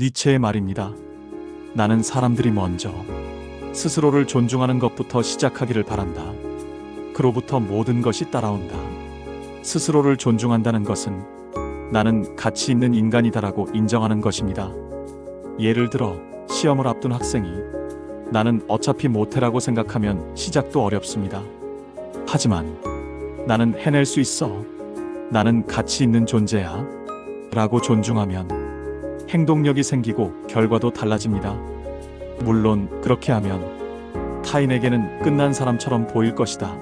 니체의 말입니다. 나는 사람들이 먼저 스스로를 존중하는 것부터 시작하기를 바란다. 그로부터 모든 것이 따라온다. 스스로를 존중한다는 것은 나는 가치 있는 인간이다라고 인정하는 것입니다. 예를 들어 시험을 앞둔 학생이 나는 어차피 못해라고 생각하면 시작도 어렵습니다. 하지만 나는 해낼 수 있어. 나는 가치 있는 존재야. 라고 존중하면 행동력이 생기고 결과도 달라집니다. 물론 그렇게 하면 타인에게는 끝난 사람처럼 보일 것이다.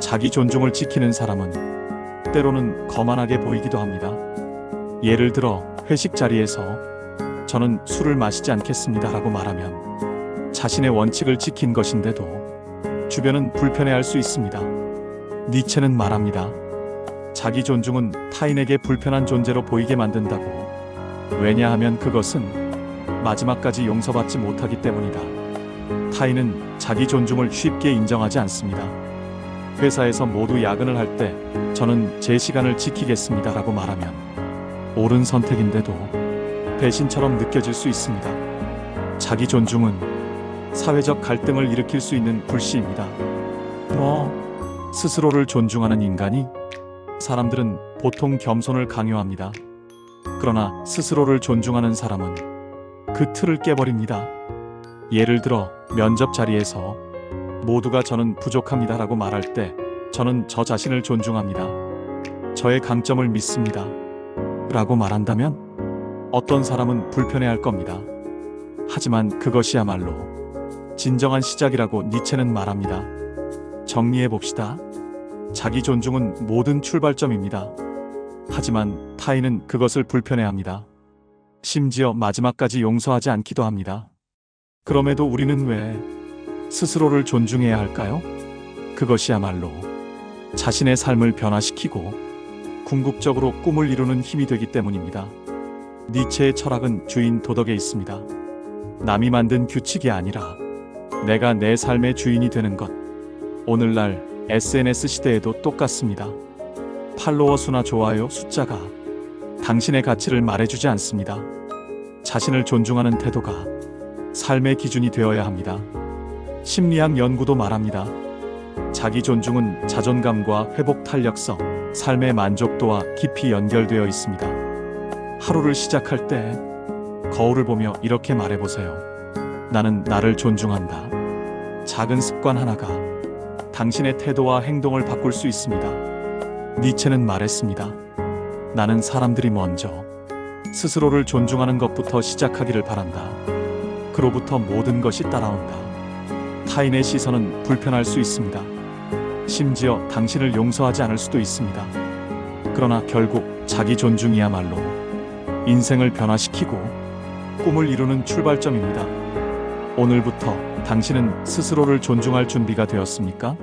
자기 존중을 지키는 사람은 때로는 거만하게 보이기도 합니다. 예를 들어 회식 자리에서 저는 술을 마시지 않겠습니다 라고 말하면 자신의 원칙을 지킨 것인데도 주변은 불편해할 수 있습니다. 니체는 말합니다. 자기 존중은 타인에게 불편한 존재로 보이게 만든다고. 왜냐하면 그것은 마지막까지 용서받지 못하기 때문이다. 타인은 자기 존중을 쉽게 인정하지 않습니다. 회사에서 모두 야근을 할 때 저는 제 시간을 지키겠습니다 라고 말하면 옳은 선택인데도 배신처럼 느껴질 수 있습니다. 자기 존중은 사회적 갈등을 일으킬 수 있는 불씨입니다. 뭐, 스스로를 존중하는 인간이 사람들은 보통 겸손을 강요합니다. 그러나 스스로를 존중하는 사람은 그 틀을 깨버립니다. 예를 들어 면접 자리에서 모두가 저는 부족합니다라고 말할 때 저는 저 자신을 존중합니다. 저의 강점을 믿습니다. 라고 말한다면 어떤 사람은 불편해할 겁니다. 하지만 그것이야말로 진정한 시작이라고 니체는 말합니다. 정리해 봅시다. 자기 존중은 모든 출발점입니다. 하지만 타인은 그것을 불편해합니다. 심지어 마지막까지 용서하지 않기도 합니다. 그럼에도 우리는 왜 스스로를 존중해야 할까요? 그것이야말로 자신의 삶을 변화시키고 궁극적으로 꿈을 이루는 힘이 되기 때문입니다. 니체의 철학은 주인 도덕에 있습니다. 남이 만든 규칙이 아니라 내가 내 삶의 주인이 되는 것. 오늘날 SNS 시대에도 똑같습니다. 팔로워 수나 좋아요 숫자가 당신의 가치를 말해주지 않습니다. 자신을 존중하는 태도가 삶의 기준이 되어야 합니다. 심리학 연구도 말합니다. 자기 존중은 자존감과 회복 탄력성, 삶의 만족도와 깊이 연결되어 있습니다. 하루를 시작할 때 거울을 보며 이렇게 말해보세요. 나는 나를 존중한다. 작은 습관 하나가 당신의 태도와 행동을 바꿀 수 있습니다. 니체는 말했습니다. 나는 사람들이 먼저 스스로를 존중하는 것부터 시작하기를 바란다. 그로부터 모든 것이 따라온다. 타인의 시선은 불편할 수 있습니다. 심지어 당신을 용서하지 않을 수도 있습니다. 그러나 결국 자기 존중이야말로 인생을 변화시키고 꿈을 이루는 출발점입니다. 오늘부터 당신은 스스로를 존중할 준비가 되었습니까?